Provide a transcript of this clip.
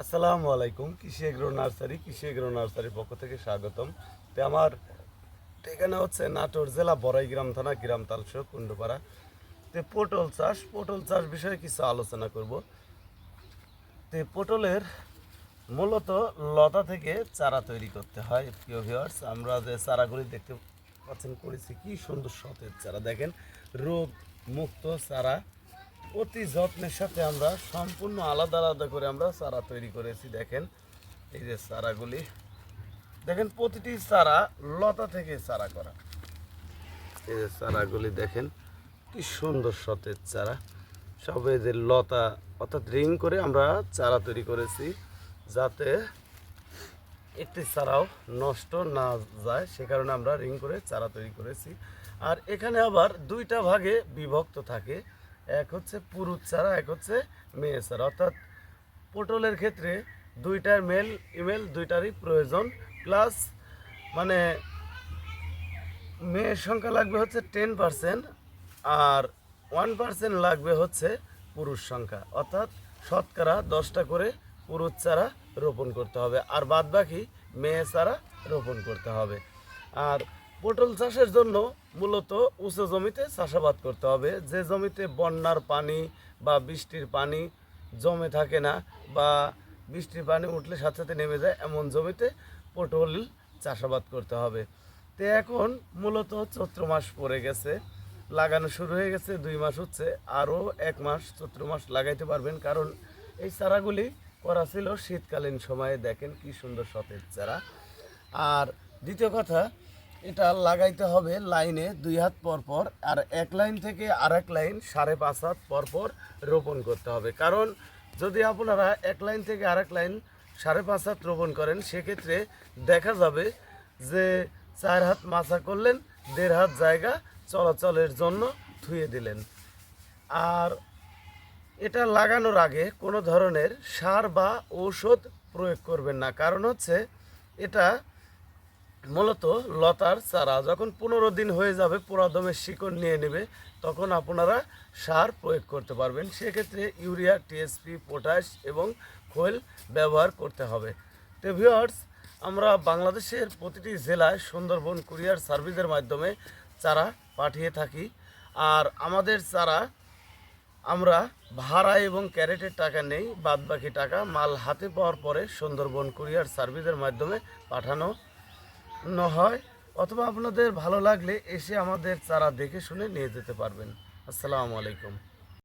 আসসালামু আলাইকুম কৃষি এগ্রো নার্সারি কৃষি এগ্রো নার্সারির পক্ষ থেকে স্বাগতম। তো আমার ঠিকানা হচ্ছে নাটোর জেলা বড়াইগ্রাম থানা, গ্রাম তালসহ কুণ্ডপাড়া। তো পটল চাষ পটল চাষ বিষয়ে কিছু আলোচনা করব। তো পটলের মূলত লতা থেকে চারা তৈরি করতে হয়। প্রিয় ভিউয়ার্স, আমরা যে চারাগুলি দেখতে পাচ্ছেন, করেছি কি সুন্দর সতেজ চারা। দেখেন, রোগ মুক্ত চারা। অতি যত্নের সাথে আমরা সম্পূর্ণ আলাদা আলাদা করে আমরা চারা তৈরি করেছি, দেখেন। এই যে চারাগুলি। দেখেন, প্রতিটি চারা লতা থেকে চারা করা। এই যে চারাগুলি, দেখেন, কি সুন্দর সতেজ চারা। সবে যে লতা, অর্থাৎ রিং করে আমরা চারা তৈরি করেছি, যাতে একটি চারাও নষ্ট না যায়। সে কারণে আমরা রিং করে চারা তৈরি করেছি। আর এখানে আবার দুইটা ভাগে বিভক্ত থাকে। এক হচ্ছে পুরুষ চারা এক হচ্ছে মেয়ে চারা অর্থাৎ পটলের ক্ষেত্রে দুইটার মেল ইমেল দুইটারই প্রয়োজন। প্লাস মানে মেয়ের সংখ্যা লাগবে হচ্ছে টেন পার্সেন্ট আর ওয়ান পার্সেন্ট লাগবে হচ্ছে পুরুষ সংখ্যা। অর্থাৎ শতকরা দশটা করে পুরুষ চারা রোপণ করতে হবে। আর বাদ বাকি মেয়ে চারা রোপণ করতে হবে। আর পটল চাষের জন্য মূলত উঁচু জমিতে চাষাবাদ করতে হবে। যে জমিতে বন্যার পানি বা বৃষ্টির পানি জমে থাকে না বা বৃষ্টির পানি উঠলে সাথে সাথে নেমে যায়, এমন জমিতে পটল চাষাবাদ করতে হবে। তো এখন মূলত চৈত্র মাস পড়ে গেছে, লাগানো শুরু হয়ে গেছে, দুই মাস হচ্ছে। আরও এক মাস চৈত্র মাস লাগাইতে পারবেন, কারণ এই চারাগুলি করা ছিল শীতকালীন সময়ে। দেখেন কি সুন্দর সতেজ চারা। আর দ্বিতীয় কথা এটা লাগাইতে হবে লাইনে দুই হাত পর পর আর এক লাইন থেকে আর এক লাইন সাড়ে পাঁচ হাত পর পর রোপণ করতে হবে। কারণ যদি আপনারা এক লাইন থেকে আর এক লাইন সাড়ে পাঁচ হাত রোপণ করেন, সেক্ষেত্রে দেখা যাবে যে চার হাত মাছা করলেন, দেড় হাত জায়গা চলাচলের জন্য ধুয়ে দিলেন। আর এটা লাগানোর আগে কোনো ধরনের সার বা ঔষধ প্রয়োগ করবেন না। কারণ হচ্ছে এটা মূলত লতার চারা যখন পনেরো দিন হয়ে যাবে পুরাদমের শিকড় নিয়ে নেবে, তখন আপনারা সার প্রয়োগ করতে পারবেন। সেক্ষেত্রে ইউরিয়া টিএসপি পটাশ এবং খোল ব্যবহার করতে হবে। তো আমরা বাংলাদেশের প্রতিটি জেলায় সুন্দরবন কুরিয়ার সার্ভিসের মাধ্যমে চারা পাঠিয়ে থাকি। আর আমাদের চারা আমরা ভাড়া এবং ক্যারেটের টাকা নেই বাদ বাকি টাকা মাল হাতে পাওয়ার পরে সুন্দরবন কুরিয়ার সার্ভিসের মাধ্যমে পাঠানো ন হয়, অথবা আপনাদের ভালো লাগলে এসে আমাদের চারা দেখে শুনে নিয়ে যেতে পারবেন। আসসালামু আলাইকুম।